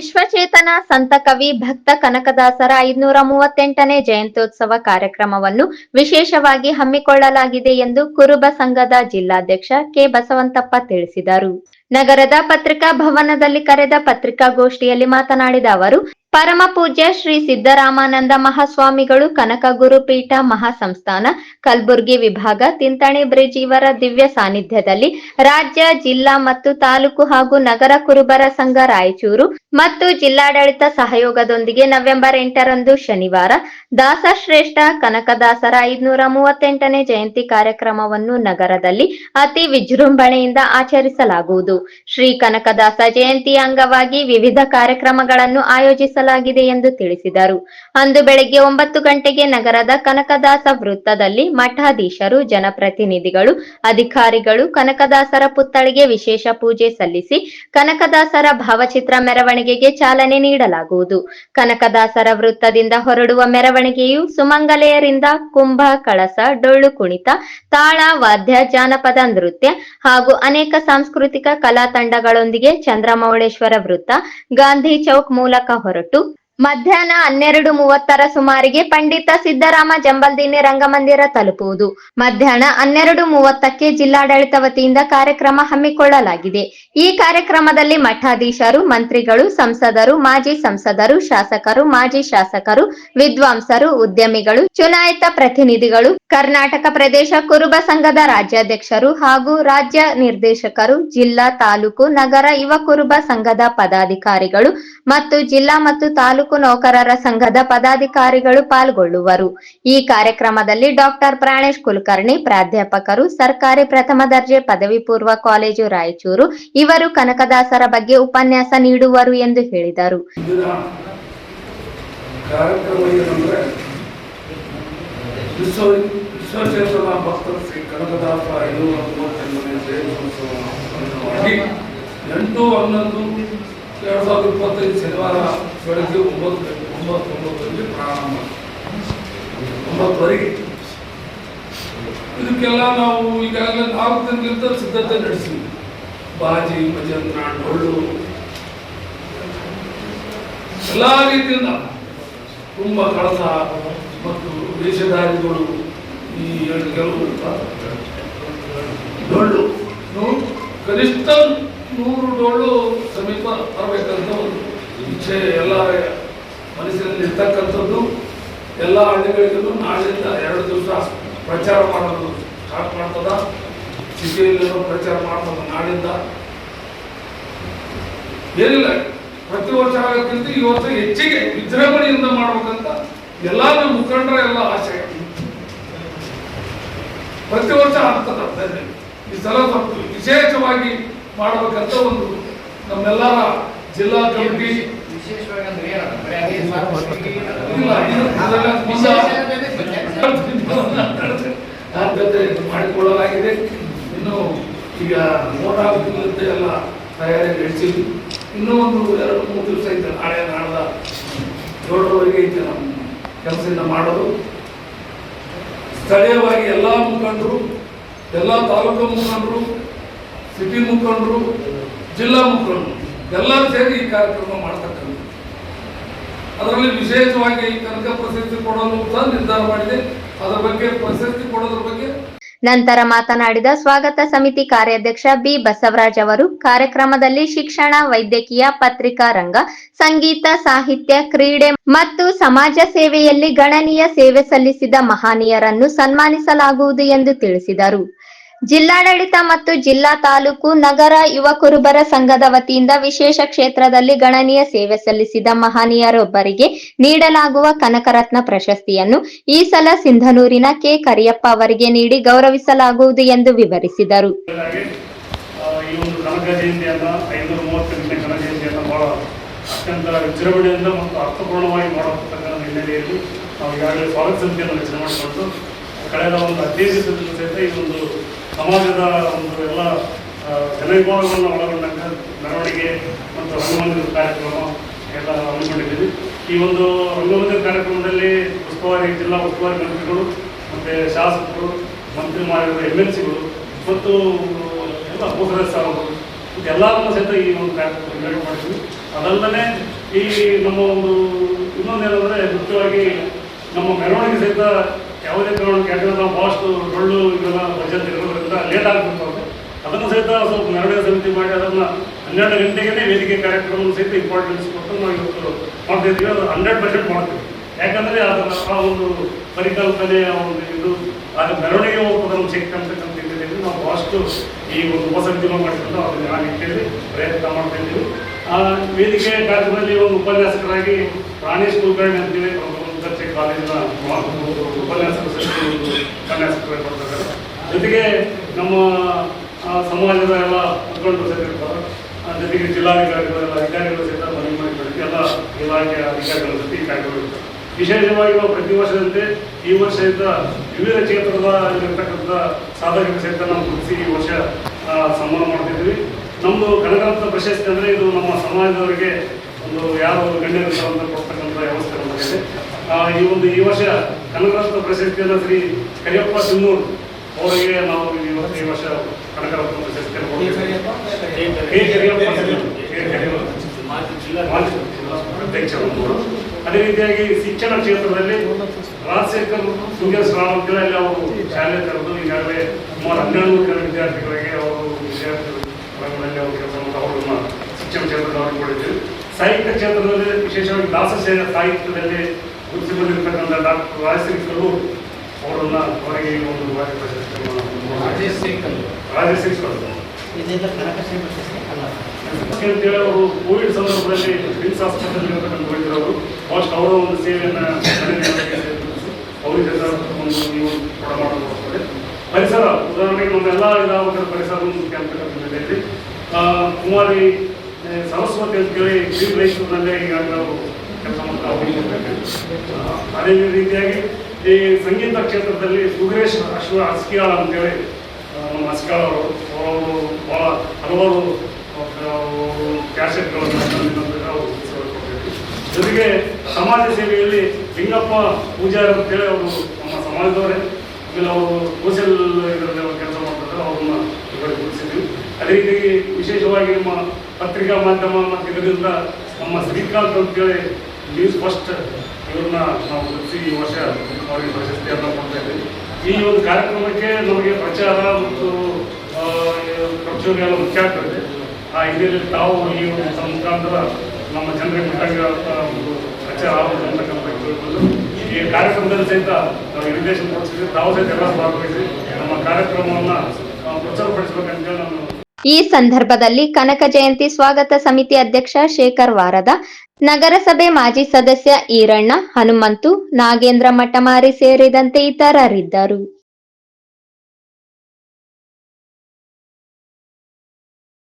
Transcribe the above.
ವಿಶ್ವಚೇತನ ಸಂತ ಕವಿ ಭಕ್ತ ಕನಕದಾಸರ ಐದುನೂರ ಮೂವತ್ತೆಂಟನೇ ಜಯಂತ್ಯೋತ್ಸವ ಕಾರ್ಯಕ್ರಮವನ್ನು ವಿಶೇಷವಾಗಿ ಹಮ್ಮಿಕೊಳ್ಳಲಾಗಿದೆ ಎಂದು ಕುರುಬ ಸಂಘದ ಜಿಲ್ಲಾಧ್ಯಕ್ಷ ಕೆ ಬಸವಂತಪ್ಪ ತಿಳಿಸಿದರು. ನಗರದ ಪತ್ರಿಕಾ ಭವನದಲ್ಲಿ ಕರೆದ ಪತ್ರಿಕಾಗೋಷ್ಠಿಯಲ್ಲಿ ಮಾತನಾಡಿದ ಅವರು ಪರಮ ಪೂಜ್ಯ ಶ್ರೀ ಸಿದ್ದರಾಮಾನಂದ ಮಹಾಸ್ವಾಮಿಗಳು, ಕನಕ ಗುರುಪೀಠ ಮಹಾಸಂಸ್ಥಾನ, ಕಲಬುರಗಿ ವಿಭಾಗ, ತಿಂತಣಿ ಬ್ರಿಡ್ಜ್ ಇವರ ದಿವ್ಯ ಸಾನ್ನಿಧ್ಯದಲ್ಲಿ ರಾಜ್ಯ, ಜಿಲ್ಲಾ ಮತ್ತು ತಾಲೂಕು ಹಾಗೂ ನಗರ ಕುರುಬರ ಸಂಘ ರಾಯಚೂರು ಮತ್ತು ಜಿಲ್ಲಾಡಳಿತ ಸಹಯೋಗದೊಂದಿಗೆ ನವೆಂಬರ್ ಎಂಟರಂದು ಶನಿವಾರ ದಾಸಶ್ರೇಷ್ಠ ಕನಕದಾಸರ ಐದುನೂರ ಮೂವತ್ತೆಂಟನೇ ಜಯಂತಿ ಕಾರ್ಯಕ್ರಮವನ್ನು ನಗರದಲ್ಲಿ ಅತಿ ವಿಜೃಂಭಣೆಯಿಂದ ಆಚರಿಸಲಾಗುವುದು. ಶ್ರೀ ಕನಕದಾಸ ಜಯಂತಿ ಅಂಗವಾಗಿ ವಿವಿಧ ಕಾರ್ಯಕ್ರಮಗಳನ್ನು ಆಯೋಜಿಸಲಾಗಿದೆ ಎಂದು ತಿಳಿಸಿದರು. ಅಂದು ಬೆಳಗ್ಗೆ ಒಂಬತ್ತು ಗಂಟೆಗೆ ನಗರದ ಕನಕದಾಸ ವೃತ್ತದಲ್ಲಿ ಮಠಾಧೀಶರು, ಜನಪ್ರತಿನಿಧಿಗಳು, ಅಧಿಕಾರಿಗಳು ಕನಕದಾಸರ ಪುತ್ಥಳಿಗೆ ವಿಶೇಷ ಪೂಜೆ ಸಲ್ಲಿಸಿ ಕನಕದಾಸರ ಭಾವಚಿತ್ರ ಮೆರವಣಿಗೆಗೆ ಚಾಲನೆ ನೀಡಲಾಗುವುದು. ಕನಕದಾಸರ ವೃತ್ತದಿಂದ ಹೊರಡುವ ಮೆರವಣಿಗೆಯು ಸುಮಂಗಲೆಯರಿಂದ ಕುಂಭ, ಕಳಸ, ಡೊಳ್ಳು ಕುಣಿತ, ತಾಳ, ವಾದ್ಯ, ಜಾನಪದ ನೃತ್ಯ ಹಾಗೂ ಅನೇಕ ಸಾಂಸ್ಕೃತಿಕ ಕಲಾ ತಂಡಗಳೊಂದಿಗೆ ಚಂದ್ರಮೌಳೇಶ್ವರ ವೃತ್ತ, ಗಾಂಧಿ ಚೌಕ್ ಮೂಲಕ ಹೊರಟು. to ಮಧ್ಯಾಹ್ನ ಹನ್ನೆರಡು ಮೂವತ್ತರ ಸುಮಾರಿಗೆ ಪಂಡಿತ ಸಿದ್ದರಾಮ ಜಂಬಲ್ದಿನ್ನಿ ರಂಗಮಂದಿರ ತಲುಪುವುದು. ಮಧ್ಯಾಹ್ನ ಹನ್ನೆರಡು ಮೂವತ್ತಕ್ಕೆ ಜಿಲ್ಲಾಡಳಿತ ವತಿಯಿಂದ ಕಾರ್ಯಕ್ರಮ ಹಮ್ಮಿಕೊಳ್ಳಲಾಗಿದೆ. ಈ ಕಾರ್ಯಕ್ರಮದಲ್ಲಿ ಮಠಾಧೀಶರು, ಮಂತ್ರಿಗಳು, ಸಂಸದರು, ಮಾಜಿ ಸಂಸದರು, ಶಾಸಕರು, ಮಾಜಿ ಶಾಸಕರು, ವಿದ್ವಾಂಸರು, ಉದ್ಯಮಿಗಳು, ಚುನಾಯಿತ ಪ್ರತಿನಿಧಿಗಳು, ಕರ್ನಾಟಕ ಪ್ರದೇಶ ಕುರುಬ ಸಂಘದ ರಾಜ್ಯಾಧ್ಯಕ್ಷರು ಹಾಗೂ ರಾಜ್ಯ ನಿರ್ದೇಶಕರು, ಜಿಲ್ಲಾ ತಾಲೂಕು ನಗರ ಯುವ ಕುರುಬ ಸಂಘದ ಪದಾಧಿಕಾರಿಗಳು ಮತ್ತು ಜಿಲ್ಲಾ ಮತ್ತು ತಾಲೂಕು ನೌಕರರ ಸಂಘದ ಪದಾಧಿಕಾರಿಗಳು ಪಾಲ್ಗೊಳ್ಳುವರು. ಈ ಕಾರ್ಯಕ್ರಮದಲ್ಲಿ ಡಾಕ್ಟರ್ ಪ್ರಾಣೇಶ್ ಕುಲಕರ್ಣಿ, ಪ್ರಾಧ್ಯಾಪಕರು, ಸರ್ಕಾರಿ ಪ್ರಥಮ ದರ್ಜೆ ಪದವಿ ಪೂರ್ವ ಕಾಲೇಜು ರಾಯಚೂರು, ಇವರು ಕನಕದಾಸರ ಬಗ್ಗೆ ಉಪನ್ಯಾಸ ನೀಡುವರು ಎಂದು ಹೇಳಿದರು. ಎಂಟು ಹನ್ನೊಂದು ಎರಡು ಸಾವಿರದ ಇಪ್ಪತ್ತೈದು ಶನಿವಾರ ಬೆಳಗ್ಗೆ ಒಂಬತ್ತು ಒಂಬತ್ತು ಒಂಬತ್ತರಲ್ಲಿ ಪ್ರಾರಂಭ ಒಂಬತ್ತುವರೆಗೆ. ಇದಕ್ಕೆಲ್ಲ ನಾವು ಈಗಾಗಲೇ ನಾಲ್ಕು ದಿನಗಳಿಂದ ಸಿದ್ಧತೆ ನಡೆಸಿದ್ವಿ. ಬಾಜಿ ಭಜನ ಡೊಳ್ಳು. ಎಲ್ಲ ರೀತಿಯಿಂದ ತುಂಬ ಕಳಸ ಮತ್ತು ವೇಷಧಾರಿಗಳು ಈ ಎರಡು ಕೆಲವು ಡೊಳ್ಳು. ಕನಿಷ್ಠ ನೂರು ಡೋಳು ಸಮೀಪ ಬರಬೇಕಂತ ಒಂದು ಇಚ್ಛೆ ಎಲ್ಲ ಮನಸ್ಸಿನಲ್ಲಿ ಇರ್ತಕ್ಕಂಥದ್ದು, ಎಲ್ಲ ಹಳ್ಳಿಗಳಿಗೂ ನಾಳೆಯಿಂದ ಎರಡು ದಿವಸ ಪ್ರಚಾರ ಮಾಡೋದು ಸ್ಟಾರ್ಟ್ ಮಾಡ್ತದ ಸಿಟಿಯಲ್ಲಿರೋ ಪ್ರಚಾರ ಮಾಡ್ತದ ನಾಳಿಂದ ಏನಿಲ್ಲ, ಪ್ರತಿ ವರ್ಷ ಆಗೋಕ್ಕಿಂತ ಈ ವರ್ಷ ಹೆಚ್ಚಿಗೆ ವಿಜೃಂಭಣೆಯಿಂದ ಮಾಡ್ಬೇಕಂತ ಎಲ್ಲ ನಮ್ಮ ಮುಖಂಡರ ಎಲ್ಲ ಆಶಯ ಪ್ರತಿ ವರ್ಷ ಆಗ್ತದ. ಈ ಸಲ ಸ್ವಲ್ಪ ವಿಶೇಷವಾಗಿ ಮಾಡ್ಬೇಕಂತ ಒಂದು ನಮ್ಮೆಲ್ಲರ ಜಿಲ್ಲಾ ಕಮಿಟಿ. ಆದ್ಯತೆ ಮಾಡಿಕೊಳ್ಳಲಾಗಿದೆ. ಇನ್ನು ಈಗ ಮೋಟ ಆಗುತ್ತಿಲ್ಲಂತೆ ಎಲ್ಲ ತಯಾರಿ ನಡೆಸಿದ್ವಿ ಇನ್ನೂ ಒಂದು ಎರಡು ಮೂರು ದಿವಸ ಐತೆ ನಾಳೆ ನಾಡ್ದ ಏಳರವರೆಗೆ ಐತೆ ನಮ್ಮ ಕೆಲಸದಿಂದ ಮಾಡೋದು. ಸ್ಥಳೀಯವಾಗಿ ಎಲ್ಲ ಮುಖಂಡರು ಎಲ್ಲ ತಾಲೂಕು ಮುಖಂಡರು ಸಿಟಿ ಮುಖಂಡರು, ಜಿಲ್ಲಾ ಮುಖಂಡರು, ಎಲ್ಲರೂ ಸೇರಿ ಈ ಕಾರ್ಯಕ್ರಮ ಮಾಡ್ತಕ್ಕಂಥ ಅದರಲ್ಲಿ ವಿಶೇಷವಾಗಿ ಕನಕ ಪ್ರಶಸ್ತಿ ಕೊಡಲು ಸಹ ನಿರ್ಧಾರ ಮಾಡಿದೆ. ಅದರ ಬಗ್ಗೆ ಪ್ರಶಸ್ತಿ ಕೊಡೋದ್ರ ಬಗ್ಗೆ ನಂತರ ಮಾತನಾಡಿದ ಸ್ವಾಗತ ಸಮಿತಿ ಕಾರ್ಯಾಧ್ಯಕ್ಷ ಬಿ. ಬಸವರಾಜ್ ಅವರು, ಕಾರ್ಯಕ್ರಮದಲ್ಲಿ ಶಿಕ್ಷಣ, ವೈದ್ಯಕೀಯ, ಪತ್ರಿಕಾ ರಂಗ, ಸಂಗೀತ, ಸಾಹಿತ್ಯ, ಕ್ರೀಡೆ ಮತ್ತು ಸಮಾಜ ಸೇವೆಯಲ್ಲಿ ಗಣನೀಯ ಸೇವೆ ಸಲ್ಲಿಸಿದ ಮಹನೀಯರನ್ನು ಸನ್ಮಾನಿಸಲಾಗುವುದು ಎಂದು ತಿಳಿಸಿದರು. ಜಿಲ್ಲಾಡಳಿತ ಮತ್ತು ಜಿಲ್ಲಾ ತಾಲೂಕು, ನಗರ ಯುವ ಕುರುಬರ ಸಂಘದ ವತಿಯಿಂದ ವಿಶೇಷ ಕ್ಷೇತ್ರದಲ್ಲಿ ಗಣನೀಯ ಸೇವೆ ಸಲ್ಲಿಸಿದ ಮಹನೀಯರೊಬ್ಬರಿಗೆ ನೀಡಲಾಗುವ ಕನಕರತ್ನ ಪ್ರಶಸ್ತಿಯನ್ನು ಈ ಸಲ ಸಿಂಧನೂರಿನ ಕೆ. ಕರಿಯಪ್ಪ ಅವರಿಗೆ ನೀಡಿ ಗೌರವಿಸಲಾಗುವುದು ಎಂದು ವಿವರಿಸಿದರು. ಕಳೆದ ಒಂದು ಹದಿನೈದು ದಿವಸದಿಂದ ಈ ಒಂದು ಸಮಾಜದ ಒಂದು ಎಲ್ಲ ಆ, ಜನವಿಭಾಗವನ್ನು ಒಳಗೊಂಡಂಥ ಮೆರವಣಿಗೆ ಮತ್ತು ರಂಗಮಂದಿರ ಕಾರ್ಯಕ್ರಮ ಎಲ್ಲ ಹಮ್ಮಿಕೊಂಡಿದ್ದೀವಿ. ಈ ಒಂದು ರಂಗಮಂದಿರ ಕಾರ್ಯಕ್ರಮದಲ್ಲಿ ಉಸ್ತುವಾರಿ ಜಿಲ್ಲಾ ಉಸ್ತುವಾರಿ ಮಂತ್ರಿಗಳು ಮತ್ತು ಶಾಸಕರು ಮಂತ್ರಿ ಮಾಡಿರುವ ಎಂ ಎಲ್ ಸಿಗಳು ಮತ್ತು ಎಲ್ಲ ಹೋಗರ ಸಾಲಗಳು ಎಲ್ಲರನ್ನೂ ಸಹಿತ ಈ ಒಂದು ಕಾರ್ಯಕ್ರಮ ಮಾಡಿದ್ವಿ ಅದಲ್ಲದೆ ಈ ನಮ್ಮ ಒಂದು ಇನ್ನೊಂದೇನೆಂದರೆ ಮುಖ್ಯವಾಗಿ ನಮ್ಮ ಮೆರವಣಿಗೆ ಸಹಿತ ಯಾವುದೇ ಕಾರಣಕ್ಕೆ ಯಾಕಂದ್ರೆ ನಾವು ಭಾಳಷ್ಟು ಡೊಳ್ಳು ಇರೋದ್ರಿಂದ ಲೇಟ್ ಆಗ್ಬಿಡ್ತಾವೆ ಅದನ್ನು ಸಹಿತ ಸ್ವಲ್ಪ ಮೆರವಣಿಗೆ ಸಮಿತಿ ಮಾಡಿ, ಅದನ್ನು ಹನ್ನೆರಡು ಗಂಟೆಗೆ ವೇದಿಕೆ ಕಾರ್ಯಕ್ರಮವನ್ನು ಸಹಿತ ಇಂಪಾರ್ಟೆನ್ಸ್ ಕೊಟ್ಟು ನಾವು ಇವತ್ತು ಮಾಡ್ತಾ ಇದ್ದೀವಿ. ಅದು ಹಂಡ್ರೆಡ್ ಪರ್ಸೆಂಟ್ ಮಾಡ್ತೀವಿ. ಯಾಕಂದರೆ ಅದರ ಆ ಒಂದು ಪರಿಕಲ್ಪನೆ ಒಂದು ಇದು ಅದು ಮೆರವಣಿಗೆ ಹೋಗೋದನ್ನು ಸಿಕ್ಕಂತಕ್ಕಂಥ ಹಿನ್ನೆಲೆಯಲ್ಲಿ ನಾವು ಭಾಳಷ್ಟು ಈ ಒಂದು ಉಪಸಮಿತಿನ ಮಾಡಿಕೊಂಡು ಅದನ್ನು ಆ ನಿಟ್ಟಿನಲ್ಲಿ ಪ್ರಯತ್ನ ಮಾಡ್ತಾ ಇದ್ದೀವಿ. ಆ ವೇದಿಕೆ ಕಾರ್ಯಕ್ರಮದಲ್ಲಿ ಒಂದು ಉಪನ್ಯಾಸಕರಾಗಿ ಪ್ರಾಣೇಶ್ ಕುಲಕರ್ಣಿ ಅಂತೇಳಿ ದರ್ಜೆ ಕಾಲೇಜಿನ ಉಪನ್ಯಾಸಕರು ಸಹಿತ ಒಂದು ಉಪನ್ಯಾಸಕರಾಗಿ ಬರ್ತಾರೆ ಜೊತೆಗೆ ನಮ್ಮ ಸಮಾಜದ ಎಲ್ಲ ಮುಖಂಡರು ಸೇರಿರ್ತಾರೆ ಜೊತೆಗೆ ಜಿಲ್ಲಾಧಿಕಾರಿಗಳು ಎಲ್ಲ ಅಧಿಕಾರಿಗಳು ಸಹಿತ ಮನವಿ ಮಾಡಿಕೊಳ್ಳಿ ಎಲ್ಲ ಇಲಾಖೆಯ ಅಧಿಕಾರಿಗಳ ಜೊತೆ ಕಾರ್ಯಗಳು ವಿಶೇಷವಾಗಿ ನಾವು ಪ್ರತಿ ವರ್ಷದಂತೆ ಈ ವರ್ಷ ಸಹಿತ ವಿವಿಧ ಕ್ಷೇತ್ರದ ಇರತಕ್ಕಂಥ ಸಾಧಕರ ಸಹಿತ ನಾವು ಗುರುತಿಸಿ ಈ ವರ್ಷ ಸನ್ಮಾನ ಮಾಡ್ತಿದ್ವಿ ನಮ್ಮದು ಕನಕಾಂತ ಪ್ರಶಸ್ತಿ ಅಂದರೆ ಇದು ನಮ್ಮ ಸಮಾಜದವರಿಗೆ ಒಂದು ಯಾರು ಗಣ್ಯರು ಕೊಡ್ತಕ್ಕಂಥ ವ್ಯವಸ್ಥೆ ನಮ್ಮಲ್ಲಿದೆ ಈ ಒಂದು ಈ ವರ್ಷ ಕನಕಾಂತ ಪ್ರಶಸ್ತಿಯನ್ನು ಶ್ರೀ ಕರಿಯಪ್ಪ ಸಿನ್ನೂರು ಅವರಿಗೆ ನಾವು ಈ ವರ್ಷ ಈ ವರ್ಷ ಕನಕರತ್ನ ಪ್ರಶಸ್ತಿಯನ್ನು ಕೊಡ್ತೀವಿ ಕೆ ಕರಿಯಪ್ಪ ಸಿನ್ನೂರು. ಕೆ ಕರಿಯಪ್ಪ ಮಾಜಿ ಅಧ್ಯಕ್ಷರು ಅದೇ ರೀತಿಯಾಗಿ ಶಿಕ್ಷಣ ಕ್ಷೇತ್ರದಲ್ಲಿ ರಾಜಶೇಖರ್ ಸುಂದರ್ ರಾವ್ ಅಂತೇಳಿ ಅವರು ಶಾಲೆ ತೆರೆದು ಈಗಾಗಲೇ ಸುಮಾರು ಹನ್ನೆರಡು ನೂರು ಜನ ವಿದ್ಯಾರ್ಥಿಗಳಿಗೆ ಅವರು ವಿದ್ಯಾರ್ಥಿಗಳು ಅವರು ಕೆಲಸ ಮಾಡಿ ಅವರನ್ನ ಶಿಕ್ಷಣ ಕ್ಷೇತ್ರದಲ್ಲಿ ಕೊಡಿದ್ದೀವಿ ಸಾಹಿತ್ಯ ಕ್ಷೇತ್ರದಲ್ಲಿ ವಿಶೇಷವಾಗಿ ದಾಸ ಸಾಹಿತ್ಯದಲ್ಲಿ ಗುರುತಿ ಬಂದಿರತಕ್ಕಂಥ ಡಾಕ್ಟರ್ ರಾಜಶೇಖರ್ ಕಲ್ಲೂರು ಅವರನ್ನ ಹೊರಗೆ ಒಂದು ವಾರ್ಷಿಕ ಪ್ರಶಸ್ತಿ ರಾಜೇಶ್ ಸಿಂಗ್ ರಾಜೇಶ್ ಸಿಂಗ್ ಅಂತೇಳಿ ಅವರು ಕೋವಿಡ್ ಸಂದರ್ಭದಲ್ಲಿ ವಿಮ್ಸ್ ಆಸ್ಪತ್ರೆಯಲ್ಲಿ ಇರತಕ್ಕಂಥ ವೈದ್ಯರವರು ಫಸ್ಟ್ ಅವರ ಒಂದು ಸೇವೆಯನ್ನು ಅವರಿಗೆ ಒಂದು ನೀವು ಕೊಡ ಮಾಡಬಹುದು ಪರಿಸರ ಉದಾಹರಣೆಗೆ ನಮ್ಮೆಲ್ಲ ಇದಾಗಬೇಕಾದ ಪರಿಸರ ಆ, ಕುಮಾರಿ ಸರಸ್ವತಿ ಅಂತೇಳಿ ಗ್ರೀನ್ ರೈತೂರಿನಲ್ಲೇ ಈಗಾಗಲೇ ಅವರು ಕೆಲಸ ಮಾಡ್ತಾ ಹೋಗಿರ್ಬೇಕು ಅದೇ ರೀತಿಯಾಗಿ ಈ ಸಂಗೀತ ಕ್ಷೇತ್ರದಲ್ಲಿ ಸುಗ್ರೇಶ್ ಅಶ್ವ ಅಸ್ಕಿಯಾಳ ಅಂತೇಳಿ ನಮ್ಮ ಅಸ್ಕಿಯಾಳ ಅವರು ಅವರು ಭಾಳ ಹಲವಾರು ಕ್ಯಾಸೆಟ್ಗಳನ್ನು ಅವರು. ಜೊತೆಗೆ ಸಮಾಜ ಸೇವೆಯಲ್ಲಿ ಲಿಂಗಪ್ಪ ಪೂಜಾರಿ ಅಂತೇಳಿ ಅವರು ನಮ್ಮ ಸಮಾಜದವರೇ ಆಮೇಲೆ ಅವರು ಸೋಷಿಯಲ್ ಇದರಲ್ಲಿ ಅವರು ಕೆಲಸ ಮಾಡ್ತಾರೆ ಅವ್ರನ್ನ ಗುರುತಿಸಿದ್ವಿ ಅದೇ ರೀತಿಯಾಗಿ ವಿಶೇಷವಾಗಿ ನಮ್ಮ ಪತ್ರಿಕಾ ಮಾಧ್ಯಮ ಮತ್ತು ಇದರಿಂದ ನಮ್ಮ ಶ್ರೀಕಾಂತ್ ಅಂತೇಳಿ ನ್ಯೂಸ್ ಫಸ್ಟ್ ಇವ್ರನ್ನ ನಾವು ವರ್ಷ ಅವರಿಗೆ ಈ ಒಂದು ಕಾರ್ಯಕ್ರಮಕ್ಕೆ ನಮಗೆ ಪ್ರಚಾರ ಮತ್ತು ಮುಖ್ಯ ಆ ತಾವು ಈ ಒಂದು ನಮ್ಮ ಜನರಿಗೆ ಒಂದು ಪ್ರಚಾರ ಈ ಕಾರ್ಯಕ್ರಮದಲ್ಲಿ ಸಹಿತ ನಾವು ತಾವು ಸಹಿತ ಎಲ್ಲ ನಮ್ಮ ಕಾರ್ಯಕ್ರಮವನ್ನು ಪ್ರಚಾರಪಡಿಸಬೇಕಂತೇಳಿ ನಾನು ಈ ಸಂದರ್ಭದಲ್ಲಿ ಕನಕ ಜಯಂತಿ ಸ್ವಾಗತ ಸಮಿತಿ ಅಧ್ಯಕ್ಷ ಶೇಖರ್ ವಾರದ ನಗರಸಭೆ ಮಾಜಿ ಸದಸ್ಯ ಈರಣ್ಣ ಹನುಮಂತು ನಾಗೇಂದ್ರ ಮಠಮಾರಿ ಸೇರಿದಂತೆ ಇತರರಿದ್ದರು.